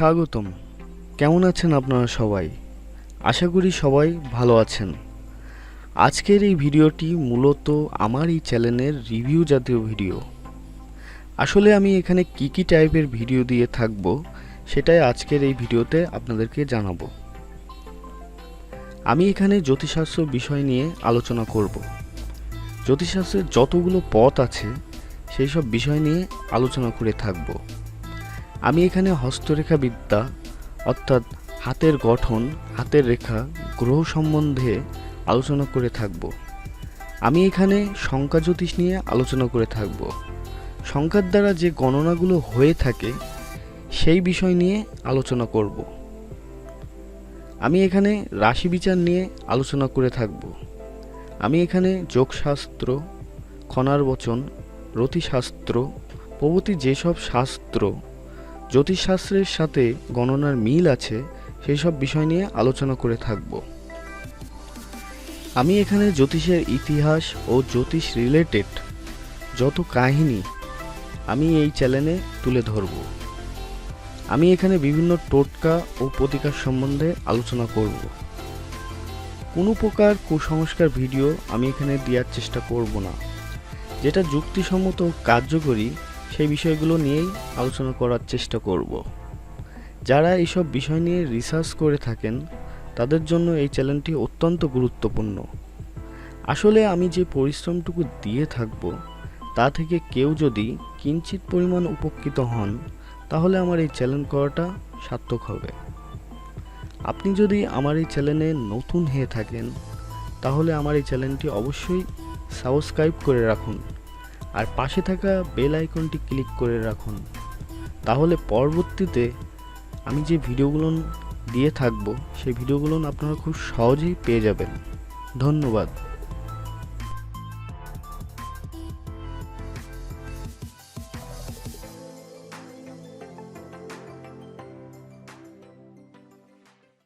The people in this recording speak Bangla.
স্বাগতম। কেমন আছেন আপনারা সবাই? আশা করি সবাই ভালো আছেন। আজকের এই ভিডিওটি মূলত আমার এই চ্যানেলের রিভিউ জাতীয় ভিডিও। আসলে আমি এখানে কি কি টাইপের ভিডিও দিয়ে থাকব, সেটাই আজকের এই ভিডিওতে আপনাদেরকে জানাব। আমি এখানে জ্যোতিষশাস্ত্র বিষয় নিয়ে আলোচনা করব। জ্যোতিষশাস্ত্রের যতগুলো পথ আছে, সেই সব বিষয় নিয়ে আলোচনা করে থাকব। আমি এখানে হস্তরেখা বিদ্যা অর্থাৎ হাতের গঠন, হাতের রেখা, গ্রহ সম্বন্ধে আলোচনা করে থাকব। আমি এখানে সংখ্যা জ্যোতিষ নিয়ে আলোচনা করে থাকব। সংখ্যার দ্বারা যে গণনাগুলো হয়ে থাকে, সেই বিষয় নিয়ে আলোচনা করব। আমি এখানে রাশি বিচার নিয়ে আলোচনা করে থাকব। আমি এখানে যোগশাস্ত্র, খনার বচন রতিশাস্ত্র প্রভৃতি যেসব শাস্ত্র জ্যোতিষশাস্ত্রের সাথে গণনার মিল আছে সেই সব বিষয় নিয়ে আলোচনা করে থাকব। আমি এখানে জ্যোতিষের ইতিহাস ও জ্যোতিষ রিলেটেড যত কাহিনী আমি এই চ্যানেলে তুলে ধরব। আমি এখানে বিভিন্ন টোটকা ও প্রতিকার সম্বন্ধে আলোচনা করব। কোনো প্রকার কুসংস্কার ভিডিও আমি এখানে দেওয়ার চেষ্টা করব না, যেটা যুক্তিসম্মত কার্যকরী সেই বিষয়গুলো নিয়েই আলোচনা করার চেষ্টা করব। যারা এইসব বিষয় নিয়ে রিসার্চ করে থাকেন, তাদের জন্য এই চ্যানেলটি অত্যন্ত গুরুত্বপূর্ণ। আসলে আমি যে পরিশ্রমটুকু দিয়ে থাকব, তা থেকে কেউ যদি কিঞ্চিত পরিমাণ উপকৃত হন, তাহলে আমার এই চ্যানেল করাটা সার্থক হবে। আপনি যদি আমার এই চ্যানেলে নতুন হয়ে থাকেন, তাহলে আমার এই চ্যানেলটি অবশ্যই সাবস্ক্রাইব করে রাখুন। আর পাশে থাকা বেল আইকনটি ক্লিক করে রাখুন। তাহলে পরবর্তীতে আমি যে ভিডিওগুলো দিয়ে থাকব, সেই ভিডিওগুলো আপনারা খুব সহজেই পেয়ে যাবেন। ধন্যবাদ।